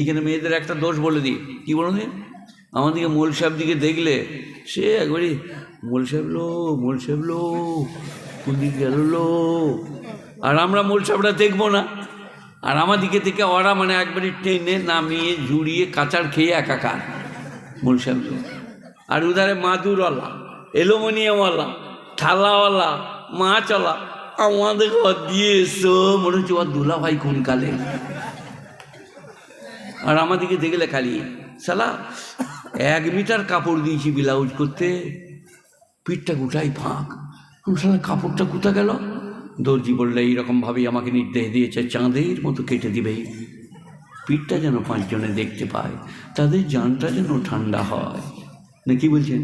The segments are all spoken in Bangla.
এখানে মেয়েদের একটা দোষ বলে দিই। কি বলো দিন আমাদেরকে মোল সাহেব দিকে দেখলে সে একবারই, মোল সাহেব লো, মোল সাহেব লো, কোন দিকে গেল লো? আর আমরা মোল সাহেবরা দেখব না। আর আমার দিকে থেকে ওরা মানে একবারে টেনে নামিয়ে ঝুড়িয়ে কাঁচার খেয়ে একাকার। মোল সাহেব। আর উধারে মাদুরওয়ালা এলোমোনিয়ামওয়ালা থালাওয়ালা, মাছওয়ালা, আমাদের দিয়ে এসো। মনে হচ্ছে ওর দুলা ভাই কোন কালে। আর আমাদেরকে দেখলে খালি, সালা, এক মিটার কাপড় দিয়েছি ব্লাউজ করতে, পিঠটা গোটাই ফাঁক। সালা, কাপড়টা কোথা গেল? দর্জি বললে, এইরকমভাবেই আমাকে নির্দেশ দিয়েছে, চাঁদের মতো কেটে দিবে। পিঠটা যেন পাঁচজনে দেখতে পায়, তাদের জানটা যেন ঠান্ডা হয়। না কি বলছেন?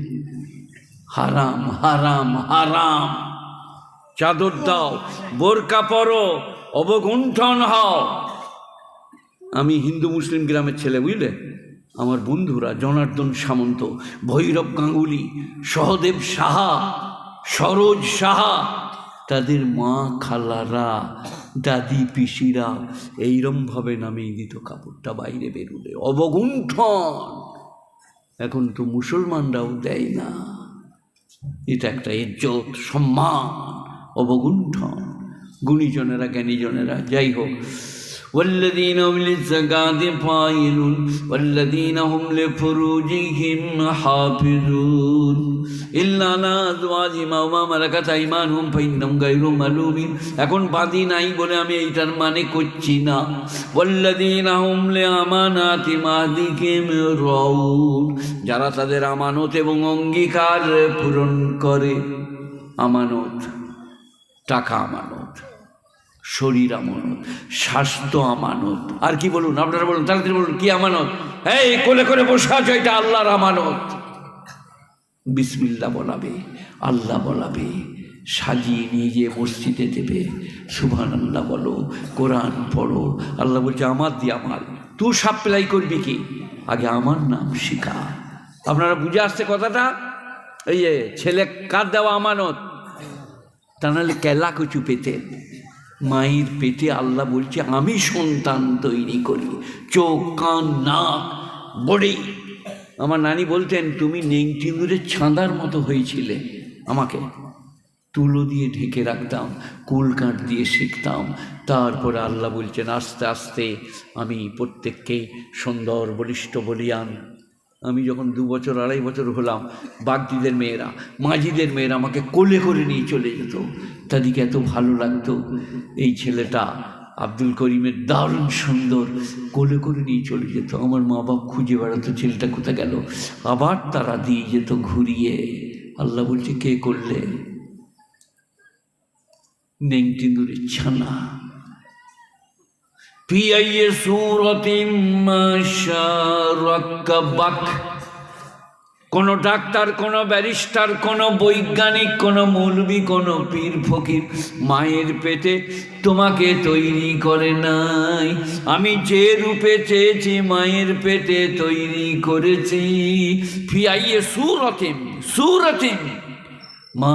হারাম হারাম হারাম, চাদর দাও, বোরকা পরো, অবগুণ্ঠন হও। আমি হিন্দু মুসলিম গ্রামের ছেলে, বুঝলে? আমার বন্ধুরা জনার্দন সামন্ত, ভৈরব গাঙ্গুলি, সহদেব সাহা, সরোজ সাহা, তাদের মা খালারা, দাদি পিসিরা এইরমভাবে নামিয়ে দিত কাপড়টা বাইরে বেরোলে। অবগুণ্ঠন! এখন তো মুসলমানরাও দেয় না। এটা একটা ইজ্জত, সম্মান, অবগুণ্ঠন। গুণীজনেরা, জ্ঞানীজনেরা, যাই হোক والذين هم للزكاة فاعلون والذين هم لفروجهم حافظون إلا على أزواجهم أو ما ملكت أيمانهم فإنهم غير ملومين এখন বাদি নাই বলে আমি এইটার মানে করছি না والذين هم لأماناتهم عهدهم راعون যারা তাদের আমানত এবং অঙ্গীকার পূরণ করে আমানত টাকা আমানত শরীর আমানত, স্বাস্থ্য আমানত। আর কি বলুন, আপনারা বলুন, তাড়াতাড়ি বলুন, কি আমানত? এই কোলে করে বসে আছো, এটা আল্লাহর আমানত। বিসমিল্লা বলাবে, আল্লাহ বলাবে, সাজিয়ে নিয়ে গিয়ে মসজিদে দেবে। সুভান আল্লাহ বলো, কোরআন পড়ো, আল্লাহ বলছে, আমার দিয়ে আমার। তুই সাপ্লাই করবি কি? আগে আমার নাম শিখা। আপনারা বুঝে আসছে কথাটা? এই যে, ছেলে কার দেওয়া আমানত? তা নাহলে কেলা কচু পেতেন মায়ের পেটে আল্লাহ বলছে, আমি সন্তান তৈরি করি। চোখ, কান, নাক, বডি। আমার নানি বলতেন, তুমি নেংটিঙ্গুরের ছাঁদার মতো হয়েছিলে আমাকে। তুলো দিয়ে ঢেকে রাখতাম কুলকাঠ দিয়ে শিখতাম। তারপরে আল্লাহ বলছেন, আস্তে আস্তে আমি প্রত্যেককে সুন্দর, বলিষ্ঠ, বলিয়ান আমি যখন দু বছর, আড়াই বছর হলাম, বাগদিদের মেয়েরা, মাঝিদের মেয়েরা আমাকে কোলে করে নিয়ে চলে যেত। তাদেরকে এত ভালো লাগতো। এই ছেলেটা আব্দুল করিমের দারুণ সুন্দর কোলে করে নিয়ে চলে যেত। আমার মা বাপ খুঁজে বেড়াতো ছেলেটা কোথায় গেল। আবার তারা দিয়ে যেত ঘুরিয়ে। আল্লাহ বলছে, কে করলে? নেংটিন্দুরের ছানা। في أي سورة ما شاء ركبك কোন ডাক্তার কোন ব্যারিস্টার কোন বৈজ্ঞানিক কোন মৌলবি কোন পীর ফকির মায়ের পেটে তোমাকে তৈরি করে নাই আমি যে রূপে চেয়েছি মায়ের পেটে তৈরি করেছি ফিয়াইয়ে সুরতিম সুরতিম মা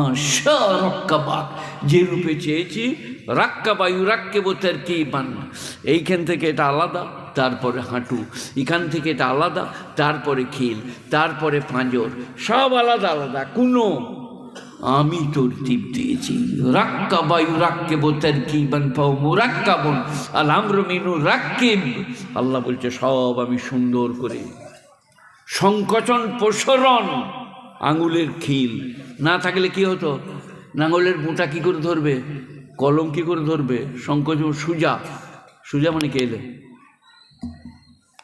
রক্কাবাক যে রূপে চেয়েছি রাক্কাবায়ু রাক্কে বোতের কি বান? এইখান থেকে এটা আলাদা, তারপরে হাঁটু। এখান থেকে এটা আলাদা, তারপরে খিল, তারপরে পাঁজর। সব আলাদা আলাদা, কোনো। আমি তোর টিপ দিয়েছি। রাক্কা বায়ু রাক্কে বোতের কি বান পাও মুরাক্কা বোন আলামর মিনু রাক্কিব আল্লাহ বলছে, সব আমি সুন্দর করে। সংকোচন প্রসরণ, আঙুলের খিল। না থাকলে কি হতো? নাঙলের মোটা কি করে ধরবে? কলম কি করে ধরবে? সংকোচন সুজা। সুজা মানে কে এলে?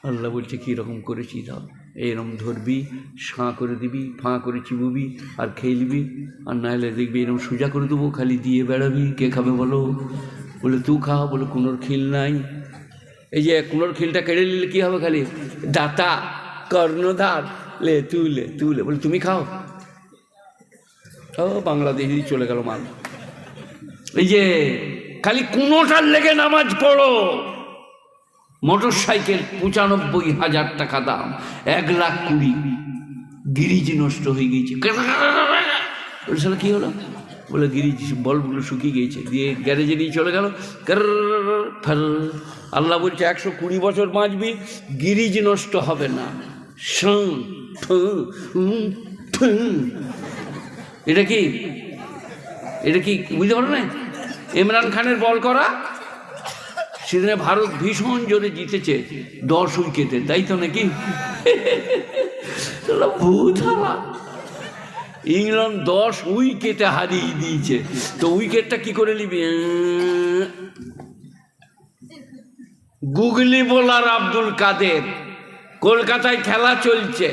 আল্লাহ বলছে কীরকম করেছি দাও এরম ধরবি সাঁ করে দিবি, ফাঁ করে চিবুবি, আর খেলবি আর নাহলে দেখবি এরম সোজা করে দেবো, খালি দিয়ে বেড়াবি, কে খাবে বলো? বলে, তু খা। বলে, কোনোর খিল নাই। এই যে কোনোর খিলটা কেড়ে নিলে কী হবে খালি? দাতা, কর্ণধার, লে তুলে তুলে বলে, তুমি খাও। ও বাংলাদেশি চলে গেল মাল। এই যে খালি কোনোটার লেগে নামাজ পড়ো মোটর সাইকেল পঁচানব্বই হাজার টাকা দাম এক লাখ কুড়ি গিরিজ নষ্ট হয়ে গিয়েছে বলছিল কি হলো বলে গিরিজ বলগুলো শুকিয়ে গিয়েছে দিয়ে গ্যারেজে নিয়ে চলে গেল ফেল আল্লাহ বলছে একশো কুড়ি বছর বাঁচবি গিরিজ নষ্ট হবে না। এটা কি এটা কি বুঝতে পারো না ইমরান খানের বল করা? সেদিনে ভারত ভীষণ জোরে জিতেছে, দশ উইকেটে, তাই তো নাকি। ইংল্যান্ড দশ উইকেটে হারিয়ে দিয়েছে। তো উইকেটটা কি করে নিবি? Googly bowler Abdul Qadir. কলকাতায় খেলা চলছে।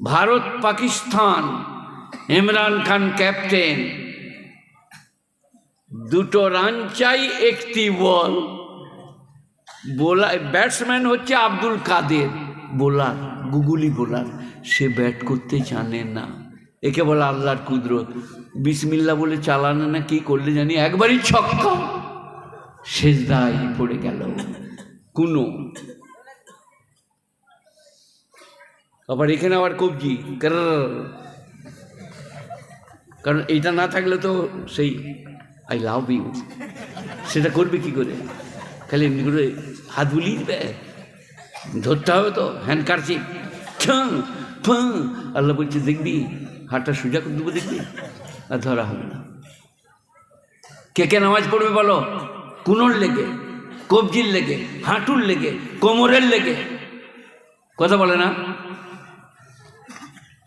ভারত পাকিস্তান ইমরান খান ক্যাপ্টেন। দুটো রান চাই, একটি বল। বোলার ব্যাটসম্যান হচ্ছে Abdul Qadir, bowler, googly bowler. সে ব্যাট করতে জানে না। একে বলে আল্লাহর কুদরত। বিসমিল্লা বলে চালানো না, কি করলে জানি? একবারই ছক্কা। শেষ দায় পড়ে গেল। কোনো। আবার এখানে আবার কবজি। কারণ এইটা না থাকলে তো সেই আই লাভ ইউ সেটা করবে কি করে? খালি এমনি করে হাত বুলিয়ে দিবে? ধরতে হবে তো হ্যান্ড কারছি ছং ফং আল্লাহ বলছে, দেখবি, হাতটা সোজা করে দেবো দেখবি? আর ধরা হবে না। কে কে নামাজ পড়বে বলো? কুনোর লেগে, কবজির লেগে, হাঁটুর লেগে, কোমরের লেগে। কথা বলে না?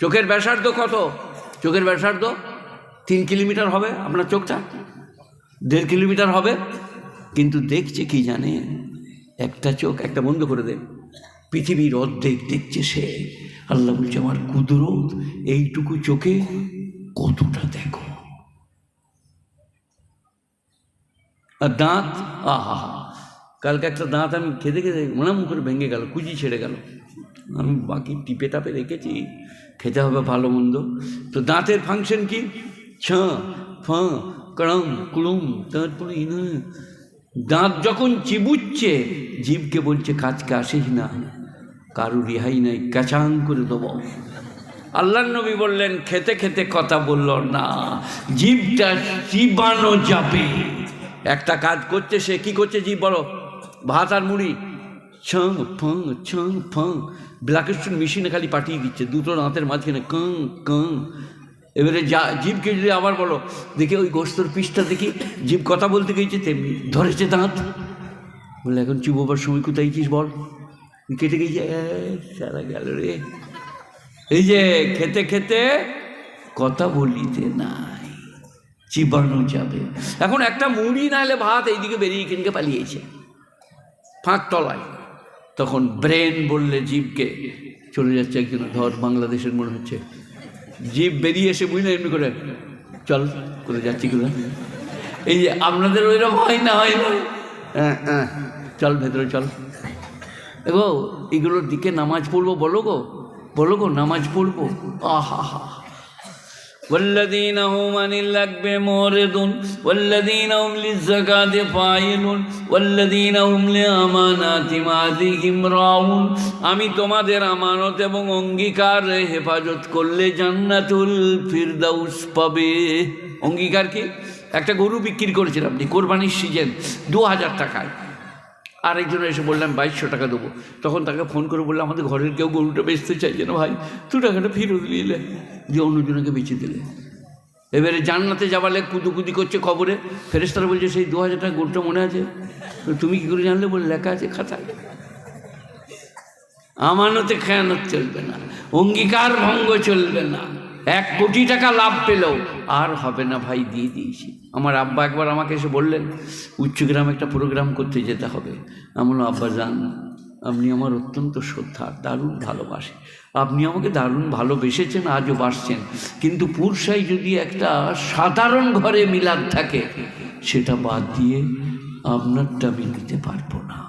চোখের ব্যাসার্ধ কত? চোখের ব্যাসার্ধ তিন কিলোমিটার হবে আপনার চোখটা? দেড় কিলোমিটার হবে, কিন্তু দেখছে কি জানে? একটা চোখ, একটা বন্ধ করে দে। পৃথিবীর অর্ধেক দেখছে সে। আল্লাহ বলছে, আমার কুদরত, এইটুকু চোখে কতটা দেখো? আর দাঁত, আহা, কালকে একটা দাঁত আমি খেতে খেতে মনে করে ভেঙে গেল, কুচি ছেড়ে গেল। আমি বাকি টিপে টাপে রেখেছি, খেতে হবে ভালো মন্দ। তো দাঁতের ফাংশন কি? ছ, ফ কড়ম কুড়ুম তারপরে। দাঁত যখন চিবুচ্ছে, জীবকে বলছে, কাজকে আসিস না। কারু রেহাই নাই, ক্যাচাং করে দেবো। আল্লাহ নবী বললেন, খেতে খেতে কথা বলল না। জীবটা চিবানো যাবে। একটা কাজ করছে, সে কি করছে, জীব বলো? ভাত আর মুড়ি। ছং, ফং ছং, ফং। ব্ল্যাকেস্টোন মেশিনে খালি পাঠিয়ে দিচ্ছে, দুটো দাঁতের মাঝখানে কং কং। এবারে যা জীবকে যদি আবার বলো, দেখি ওই গোস্তর পিসটা দেখি, জীব কথা বলতে গিয়েছে তেমনি, ধরেছে দাঁত। বলে, এখন চুবোবার সময় কোথায় গিয়েছিস বল? কেটে গিয়েছে সারা গেল রে। এই যে খেতে খেতে কথা বলিতে নাই, চিবানো যাবে। এখন একটা মুড়ি না হলে ভাত এইদিকে বেরিয়ে কিনকে পালিয়েছে। ফাঁক তলায়। তখন ব্রেন বললে জীবকে, চলে যাচ্ছে একজন ধর বাংলাদেশের মনে হচ্ছে। জীব বেরিয়ে এসে বুঝলে এমনি করে, চল করে যাচ্ছি কি এই যে আপনাদের ওইরকম হয় না হয় না। হ্যাঁ হ্যাঁ চল ভেতরে, চল। এগো এগুলোর দিকে নামাজ পড়ব বলো গো? বলো গো, নামাজ পড়ব? আহা হা। والذين هم عن اللغو معرضون والذين هم للزكاة فاعلون والذين هم لأماناتهم عهدهم راعون আমি তোমাদের আমানত এবং অঙ্গীকার হেফাজত করলে জান্নাতুল ফিরদাউস পাবে অঙ্গীকার কি একটা গরু বিক্রি করেছেন আপনি কোরবানির সিজন দু হাজার টাকায় আরেকজন এসে বললাম বাইশশো টাকা দেবো। তখন তাকে ফোন করে বললাম, আমাদের ঘরের কেউ গরুটা বেচতে চাইছে না ভাই। তু টাকাটা ফেরত দিলে যে অন্যজনকে বেঁচে দিলে। এবারে জান্নাতে যাবালে কুদুকুদি করছে খবরে ফেরেস্তারা বলছে, সেই দু হাজার টাকা গরুটা মনে আছে? তুমি কী করে জানলে? বলে, লেখা আছে খাতায়। আমানতে খেয়ানত চলবে না, অঙ্গীকার ভঙ্গ চলবে না। এক কোটি টাকা লাভ পেলেও আর হবে না ভাই, দিয়ে দিয়েছি। আমার আব্বা একবার আমাকে এসে বললেন উচ্চগ্রামে একটা প্রোগ্রাম করতে যেতে হবে। বললাম, আব্বা যান আপনি আমার অত্যন্ত শ্রদ্ধা, দারুণ ভালোবাসে আপনি আমাকে দারুণ ভালোবেসেছেন, আজও বাসছেন। কিন্তু পুরসাই যদি একটা সাধারণ ঘরে মিলাদ থাকে, সেটা বাদ দিয়ে আপনারটা আমি নিতে পারব না।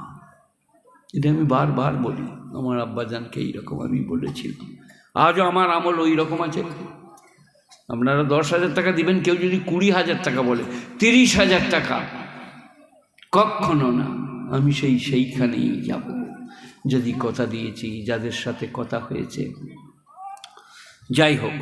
এটা আমি বারবার বলি। আমার আব্বাজানকে এইরকম আমি বলেছিলাম। আজও আমার আমল ওই রকম আছে। আপনারা দশ হাজার টাকা দিবেন, কেউ যদি কুড়ি হাজার টাকা বলে, তিরিশ হাজার টাকা, কখনো না। আমি সেই সেইখানেই যাব। যদি কথা দিয়েছি, যাদের সাথে কথা হয়েছে। যাই হোক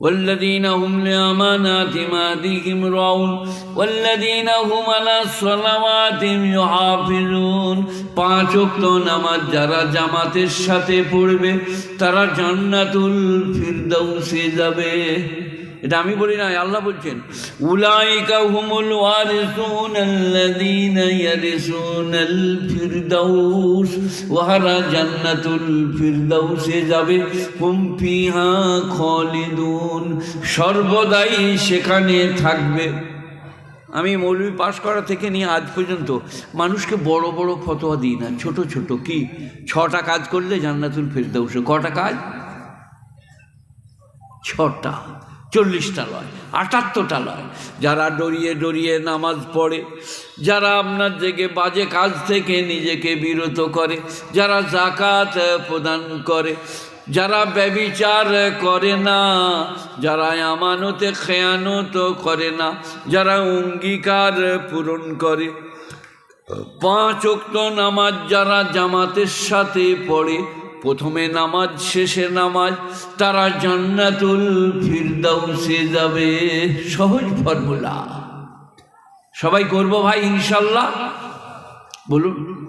والذين هم لأماناتهم عهدهم راعون والذين هم على صلواتهم يحافظون পাঁচ ওয়াক্ত নামাজ যারা জামাতের সাথে পড়বে তারা জান্নাতুল ফিরদাউসে যাবে এটা আমি বলি না, আল্লাহ বলছেন, উলাইকা হুমুল ওয়ারিসুন আল্লাযীনা ইয়ারিসুনাল ফিরদাউস ওয়াহারা জান্নাতুল ফিরদাউসে যাবে, হুম ফিহা খালিদুন, সর্বদাই সেখানে থাকবে। আমি মৌলবি পাশ করা থেকে নিয়ে আজ পর্যন্ত মানুষকে বড় বড় ফতোয়া দিই না, ছোট ছোট, কি? ছটা কাজ করলে জান্নাতুল ফেরদাউসে, কটা কাজ? ছটা। চল্লিশটা লয়, আটাত্তরটা লয়। যারা ডরিয়ে ডরিয়ে নামাজ পড়ে, যারা আপনার জেগে বাজে কাজ থেকে নিজেকে বিরত করে, যারা জাকাত প্রদান করে, যারা ব্যবিচার করে না, যারা আমানতে খেয়ানত করে না, যারা অঙ্গীকার পূরণ করে। পাঁচ ওক্ত নামাজ যারা জামাতের সাথে পড়ে প্রথমে নামাজ, শেষে নামাজ, তারা জান্নাতুল ফিরদাউসে যাবে। সহজ ফর্মুলা। সবাই করব ভাই, ইনশাল্লাহ? বলুন।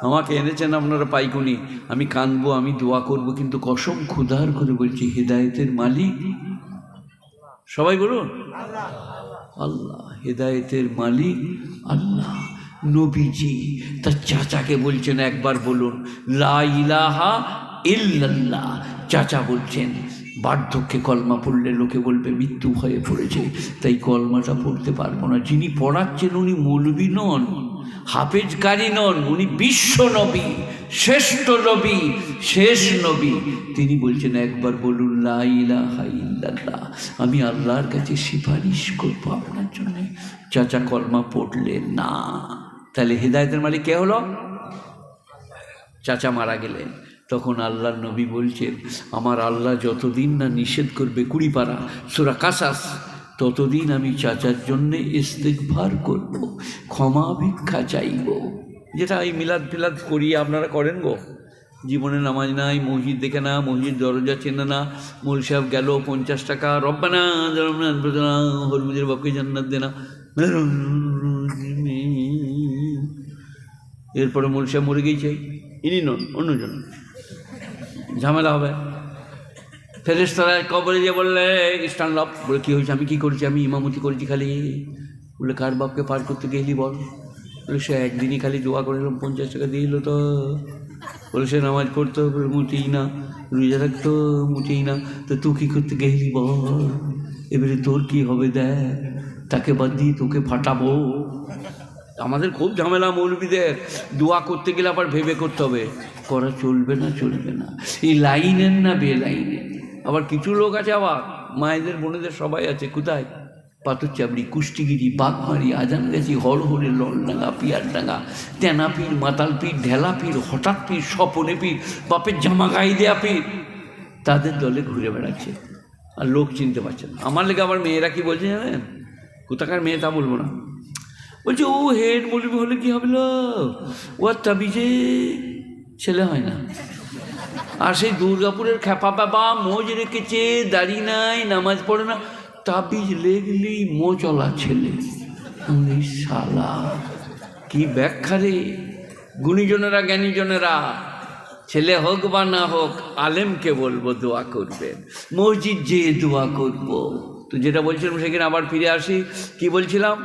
আমাকে এনেছেন আপনারা পাইকুনি। আমি কানবো, আমি দোয়া করব, কিন্তু কসম ক্ষুধার করে বলছি, হেদায়েতের মালিক। সবাই বলুন? আল্লাহ। হেদায়েতের মালিক আল্লাহ। নবীজি, তার চাচাকে বলছেন, একবার বলুন, লা ইলাহা ইল্লাল্লাহ। চাচা বলছেন, বার্ধক্যে কলমা পড়লে লোকে বলবে, মৃত্যু হয়ে পড়েছে, তাই কলমাটা পড়তে পারব না। যিনি পড়াচ্ছেন, উনি মৌলবী নন হাফেজ কারি নন, উনি বিশ্ব নবী, শ্রেষ্ঠ নবী, শেষ নবী। তিনি বলছেন, একবার বলুন, লা ইলাহা ইল্লাল্লাহ, আমি আল্লাহর কাছে সিফারিশ করব আপনার জন্য। চাচা কলমা পড়লে না। তাহলে হৃদায়তের মালিক কে হলো? চাচা মারা গেলেন। তখন আল্লাহর নবী বলছেন, আমার আল্লাহ যতদিন না নিষেধ করবে কুড়ি পারা সুরা কাসাস, ততদিন আমি চাচার জন্যে ইস্তেকভার করব, ক্ষমা ভিক্ষা চাইব। যেটা এই মিলাদ ফিলাদ করি আপনারা করেন গো। জীবনে নামাজ নাই, মসজিদ দেখে না, মসজিদ দরজা চেনে না, মৌল সাহেব গেল পঞ্চাশ টাকা, রব্বানা হরমুজের বাপকে জান্নাত দেনা এরপরে মৌল সাহেব মরে গিয়েছে ইনি নন অন্যজন ঝামেলা হবে। ফেরেস্তারা কবরে যে বললে স্ট্যান্ড আপ বলে কী হয়েছে? আমি কী করেছি? আমি ইমামতি করেছি খালি। বলে কার বাপকে পার করতে গেলি বল? বলে সে একদিনই খালি দোয়া করলাম পঞ্চাশ টাকা দিয়ে দিল তো। বলে সে নামাজ পড়তো বলে মুটেই না। রোজা রাখতো মুটেই না। তো তুই কী করতে গেলি বল? এবারে তোর কী হবে দেখ। তাকে বাদ দিয়ে তোকে ফাটাবো। আমাদের খুব ঝামেলা মৌলবীদের দোয়া করতে গেলে আবার ভেবে করতে হবে, করা চলবে না চলবে না। এই লাইনের না বে লাইনের আবার কিছু লোক আছে আবার, মায়েদের, বোনেদের সবাই আছে, কোথায়? পাথর চাবড়ি কুষ্টিগিরি, বাঘমারি আজান আজানগাছি হরহরে ললডাঙ্গা, পিয়ারডাঙ্গা তেনা পীর মাতাল পীর ঢেলা পীর হঠাৎ পীর স্বপনে পীর, বাপের জামা গায়ে দেয়া পীর। তাদের দলে ঘুরে বেড়াচ্ছে। আর লোক চিনতে পারছে না। আমার লেগে আবার মেয়েরা কি বলছে জানেন? কোথাকার মেয়ে তা বলব না। বলছে, ও হেড মৌলবি হলে কি হবে ও তাবিজে ছেলে হয় না। আর সেই দুর্গাপুরের খ্যাপা বাবা মোজ রেখেছে, দাড়ি নাই, নামাজ পড়ে না। তাবিজ লেগলি মো চলা ছেলে শালা, কি ব্যাখ্যা রে? গুণীজনেরা, জ্ঞানীজনেরা, ছেলে হোক বা না হোক, আলেমকে বলব, দোয়া করবেন। মসজিদ যে দোয়া করব। তো যেটা বলছিলাম সেখানে আবার ফিরে আসি। কি বলছিলাম?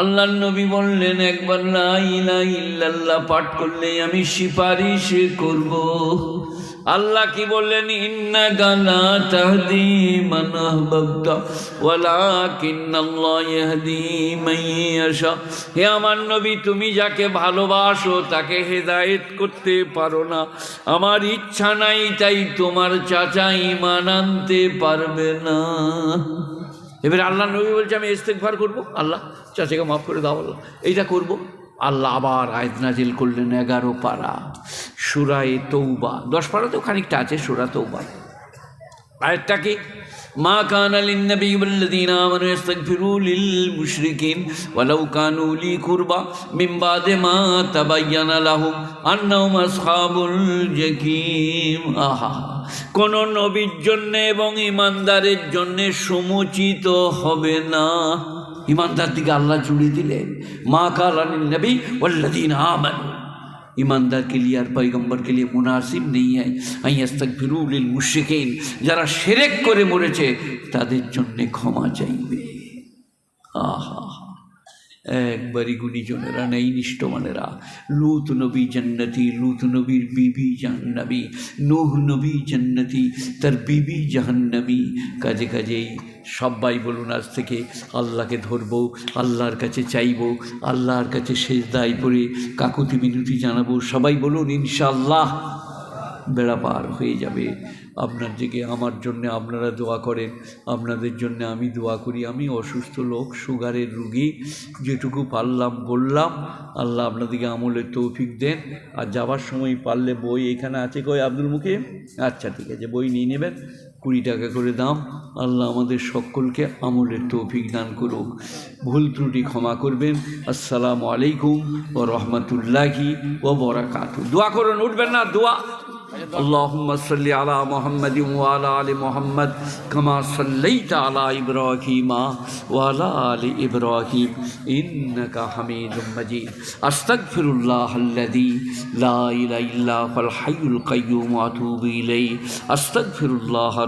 আল্লাহ নবী বললেন, একবার ইল্লাল্লাহ পাঠ করলেই আমি সিফারিশ করব। আল্লাহ কি বললেন? ইন্না গালা তাহদি মান আহবাবতা, ওয়ালাকিন্নাল্লাহ ইয়াহদি মান ইয়াশা। হে আমার নবী, তুমি যাকে ভালোবাসো তাকে হেদায়েত করতে পারো না। আমার ইচ্ছা নাই, তাই তোমার চাচা ইমান আনতে পারবে না। এবারে আল্লাহ নবী বলছে, আমি ইস্তেকভার করব? আল্লাহ, চাষিকে মাফ করে দাও আল্লাহ। এইটা করব। আল্লাহ আবার আয়ত নাজিল করলেন, এগারো পারা, সুরায় তৌবা দশ পারাতেও খানিকটা আছে, সুরা তৌবা আয়াতটা কি? মা কান লিন্নবী والذين آمنوا يستغفروا للمشركين ولو كانوا لي قربى من بعد ما تبين لهم أنهم أصحاب الجحيم আহা কোন নবীর জন্য এবং ইমানদারের জন্য সমুচিত হবে না ইমানদার দিকে আল্লাহ জুড়ে দিলেন মা কালানিন নবী ওল্লাদিন আমানু ईमानदार के लिए और पैगंबर के लिए मुनासिब नहीं है আইয়াস্তাগফিরুল মুশরিকিন যারা শিরক করে মরেছে তাদের জন্য ক্ষমা চাইবে আহা একবারই গুণীজনেরা নেই নিষ্ঠমানেরা। লুত নবী জান্নতি, লুত নবীর বিবি জাহ্নবী নুহ নবী জান্নতি, তার বিবি জাহান্নবী কাজে কাজেই সবাই বলুন, আজ থেকে আল্লাহকে ধরবো, আল্লাহর কাছে চাইব, আল্লাহর কাছে শেষ দায় করে কাকুতি মিনতি জানাব। সবাই বলুন ইনশাল্লাহ বেড়া পার হয়ে যাবে। আপনার দিকে, আমার জন্য আপনারা দোয়া করেন। আপনাদের জন্য আমি দোয়া করি। আমি অসুস্থ লোক, সুগারের রুগী, যেটুকু পারলাম বললাম। আল্লাহ আপনাদেরকে আমলের তৌফিক দেন। আর যাবার সময় পারলে বই এখানে আছে কই আব্দুল মুখে আচ্ছা ঠিক আছে, বই নিয়ে নেবেন। কুড়ি টাকা করে দাম। আল্লাহ আমাদের সকলকে আমলের তৌফিক দান করুক। ভুল ত্রুটি ক্ষমা করবেন। আসসালামু আলাইকুম ও রহমতুল্লাহি ও বরাকাতু দোয়া করুন, উঠবেন না, দোয়া। اللهم صل على محمد وعلى آل محمد كما صليت على إبراهيم وعلى آل إبراهيم إنك حميد مجيد. أستغفر الله الذي لا إله إلا هو الحي القيوم وأتوب إليه. أستغفر الله